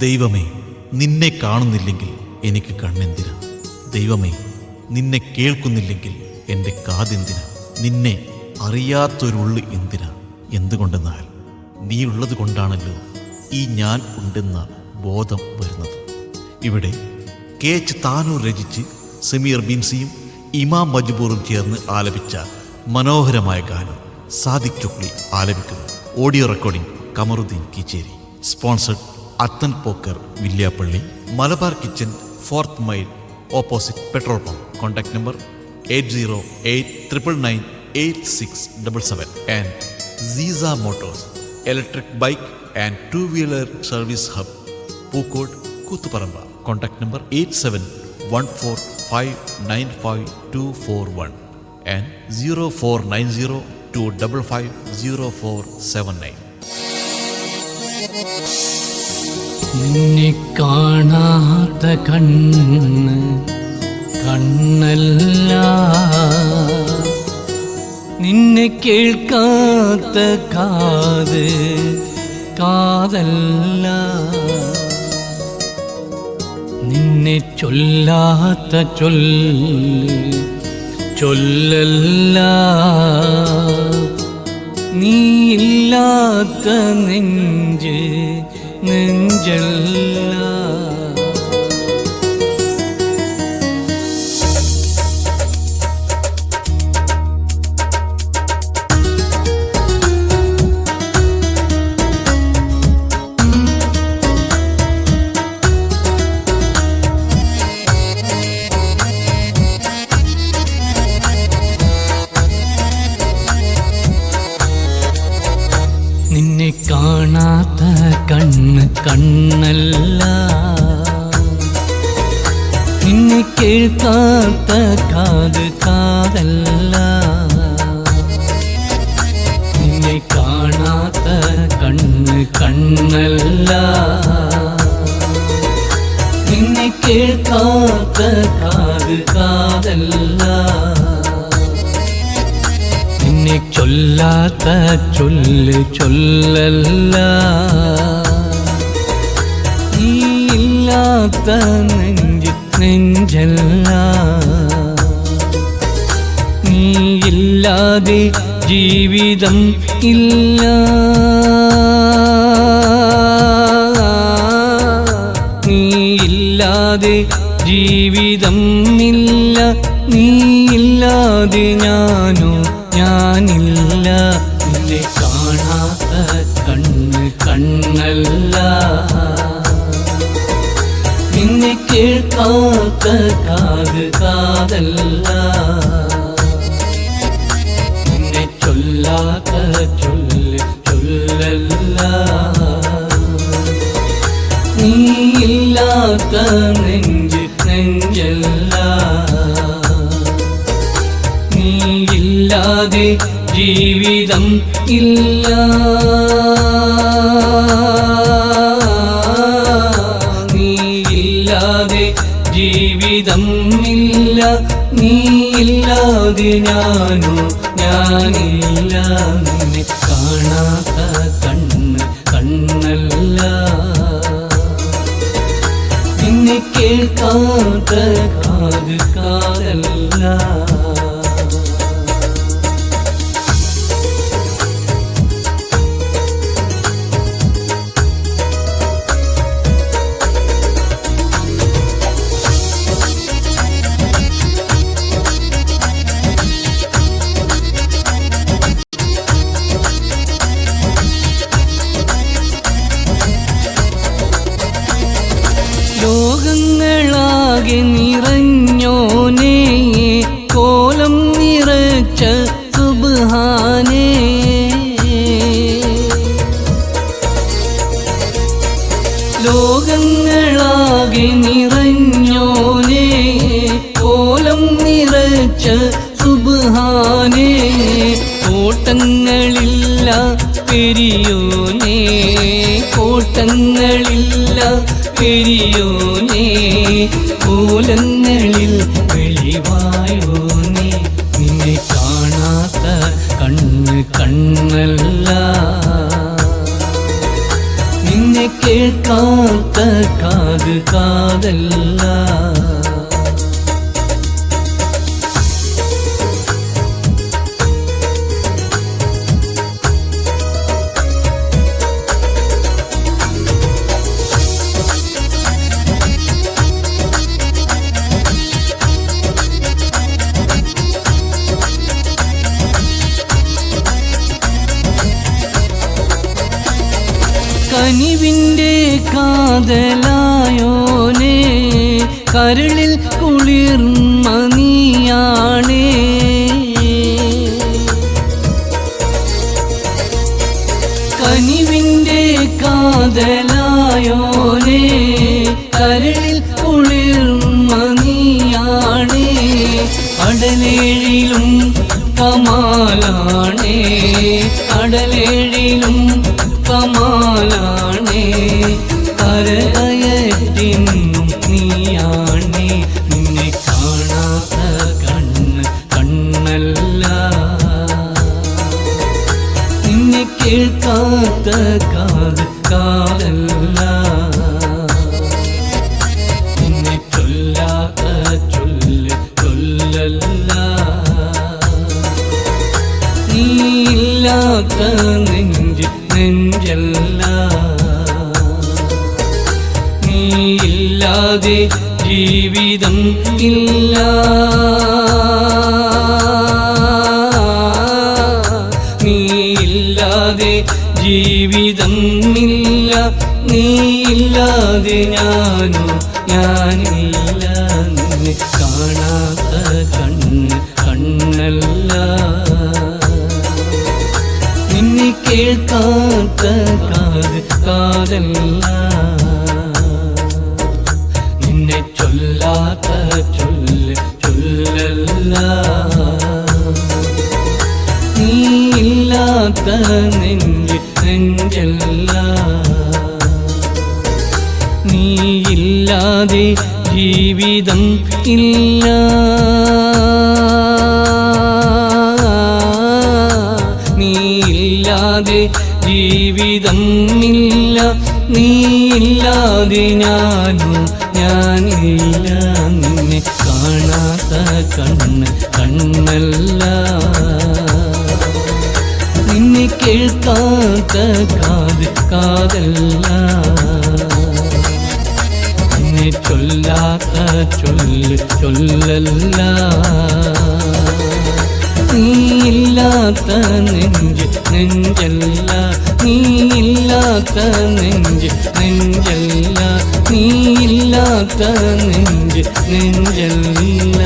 ദൈവമേ നിന്നെ കാണുന്നില്ലെങ്കിൽ എനിക്ക് കണ്ണെന്തിനാ? ദൈവമേ നിന്നെ കേൾക്കുന്നില്ലെങ്കിൽ എന്റെ കാതെന്തിനാ? നിന്നെ അറിയാത്തൊരുള്ളു എന്തിനാ? എന്തുകൊണ്ടെന്നാൽ നീ ഉള്ളത് കൊണ്ടാണല്ലോ ഈ ഞാൻ ഉണ്ടെന്ന ബോധം വരുന്നത്. ഇവിടെ കെ എച്ച് താനൂർ രചിച്ച് സമീർ ബിൻസിയും ഇമാം മജ്ബൂറും ചേർന്ന് ആലപിച്ച മനോഹരമായ ഗാനം Sadiq Chukli ആലപിക്കുന്നു. Audio recording Kamaruddin Kicheri. Sponsored Athan Pokkar Villiappally Malabar kitchen fourth mile opposite petrol pump. Contact number eight zero eight triple nine eight six double seven. And Seesa motors electric bike and two wheeler service hub Pookode Koothuparamba. Contact number eight seven one four five nine five two four one. And zero four nine zero two double five zero four seven nine. നിന്നെ കാണാത്ത കണ്ണ് കണ്ണല്ല. നിന്നെ കേൾക്കാത്ത കാത് കാതല്ല. നിന്നെ ചൊല്ലാത്ത ചൊല്ല് ചൊല്ലല്ല. നീ ഇല്ലാത്ത നെഞ്ച് നെഞ്ചല്ല നിന്നെ കേൾക്കാത്ത കാത് കാതല്ല നിന്നെ കാണാത്ത കണ്ണ് കണ്ണല്ല നിന്നെ കേൾക്കാത്ത കാത് കാതല്ല നിന്നെ ചൊല്ലാത്ത ചൊല്ല് ചൊല്ലല്ല നീയില്ലാത്ത നെഞ്ച് നെഞ്ചല്ല. നീയില്ലാതെ ജീവിതം ഇല്ല. നീയില്ലാതെ ജീവിതം ഇല്ല. നീയില്ലാതെ ഞാനോ ഞാനില്ല. നിന്നെ കാണാത്ത കണ്ണ് കണ്ണല്ല. കേൾക്കാത്ത കാത് കാതല്ല നിന്നെ ചൊല്ലാത്ത ചൊല്ല് ചൊല്ലല്ല. നീയില്ലാത്ത നെഞ്ച് നെഞ്ചല്ല. നീയില്ലാതെ ജീവിതം ഇല്ല. ഇല്ല നീയില്ലാതെ ഞാനോ ഞാനില്ല നിന്നെ കാണാത്ത കണ്ണ് കണ്ണല്ല. നിന്നെ കേൾക്കാത്ത കാത് കാതല്ല. സുബ്ഹാനേ കോട്ടങ്ങളില്ല പെരിയോനേ കോട്ടങ്ങളില്ല പെരിയോനേ കോലങ്ങളിൽ കനിവിന്റെ കാതലായോനെ കരളിൽ കുളിർമ നീയാണേ. കനിവിന്റെ കാതലായോനെ കരളിൽ കുളിർമ നീയാണേ. അടലേഴിലും കമാലാണേ അടലേഴിലും കമാലാണേ കരയറ്റിന്നും നീയാണേ നിന്നെ കാണാത്ത കണ്ണ് കണ്ണല്ല നിന്നെ കേൾക്കാത്ത കാത് കാതല്ല നിന്നെ ചൊല്ലാത്ത ചൊല്ല് ചൊല്ലല്ല നീയില്ലാത്ത നെഞ്ച് നെഞ്ചല്ല. നീയില്ലാതെ ജീവിതം ഇല്ല. നീയില്ലാതെ ജീവിതം ഇല്ല. നീയില്ലാതെ ഞാനും ഞാനില്ല. നിന്നെ കാണാത്ത കണ്ണ് കണ്ണല്ല. കേൾക്കാത്ത കാത് കാതല്ല. നിന്നെ ചൊല്ലാത്ത ചൊല്ല് ചൊല്ലല്ല. നീയില്ലാത്ത നെഞ്ച് നെഞ്ചല്ല. നീയില്ലാതെ ജീവിതം ഇല്ല. നീയില്ലാതെ ജീവിതം ഇല്ല. നീയില്ലാതെ ഞാനും ഞാനില്ല. നിന്നെ കാണാത്ത കണ്ണ് കണ്ണല്ല. നിന്നെ കേൾക്കാത്ത കാത് കാതല്ല. നിന്നെ ചൊല്ലാത്ത ചൊല്ല് ചൊല്ലല്ല. നീയില്ലാത്ത നെഞ്ച് നെഞ്ചല്ല നീയില്ലാത്ത നെഞ്ച്. നെഞ്ചല്ല നീയില്ലാത്ത നെഞ്ച്. നെഞ്ചല്ല.